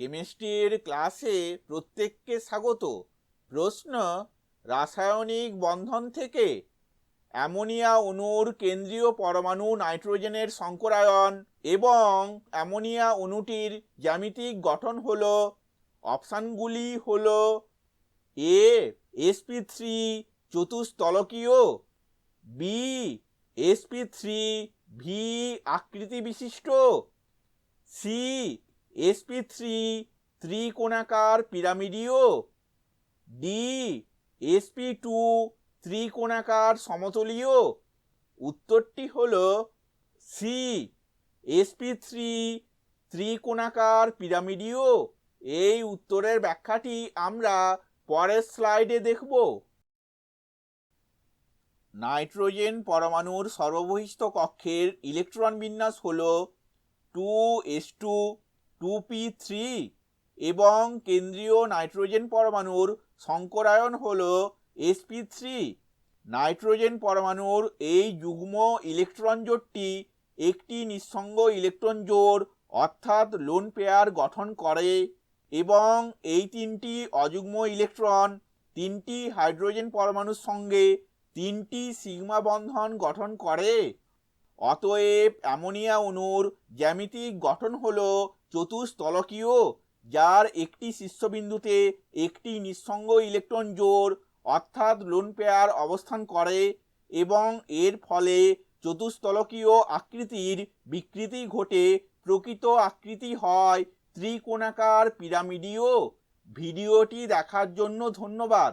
কেমিস্ট্রির ক্লাসে প্রত্যেককে স্বাগত। প্রশ্ন, রাসায়নিক বন্ধন থেকে অ্যামোনিয়া অণুর কেন্দ্রীয় পরমাণু নাইট্রোজেনের সংকরায়ন এবং অ্যামোনিয়া অণুটির জ্যামিতিক গঠন হল, অপশানগুলি হল এ, এসপি থ্রি চতুস্তলকীয়, বি, এসপি থ্রি ভি আকৃতি বিশিষ্ট সি এসপি থ্রি, ত্রিকোণাকার পিরামিডীয়। ডি, এসপি টু, ত্রিকোণাকার সমতলীয়। উত্তরটি হল সি, এসপি থ্রি, ত্রিকোণাকার পিরামিডীয়। এই উত্তরের ব্যাখ্যাটি আমরা পরের স্লাইডে দেখব। নাইট্রোজেন পরমাণুর সর্ববহিষ্ঠ কক্ষের ইলেকট্রন বিন্যাস হল two S two two P three এবং কেন্দ্রীয় নাইট্রোজেন পরমাণুর সংকরায়ন হল এসপি থ্রি নাইট্রোজেন পরমাণুর এই যুগ্ম ইলেকট্রন জোটটি একটি নিঃসঙ্গ ইলেকট্রন জোড় অর্থাৎ লোন পেয়ার গঠন করে এবং এই তিনটি অযুগ্ম ইলেকট্রন, তিনটি হাইড্রোজেন পরমাণুর সঙ্গে তিনটি সিগমা বন্ধন গঠন করে। অতএব অ্যামোনিয়া অণুর জ্যামিতিক গঠন হল চতুস্তলকীয় যার একটি শীর্ষবিন্দুতে একটি নিঃসঙ্গ ইলেকট্রন জোড় অর্থাৎ লোন পেয়ার অবস্থান করে এবং এর ফলে চতুস্তলকীয় আকৃতির বিকৃতি ঘটে, প্রকৃত আকৃতি হয় ত্রিকোণাকার পিরামিডীয়। ভিডিওটি দেখার জন্য ধন্যবাদ।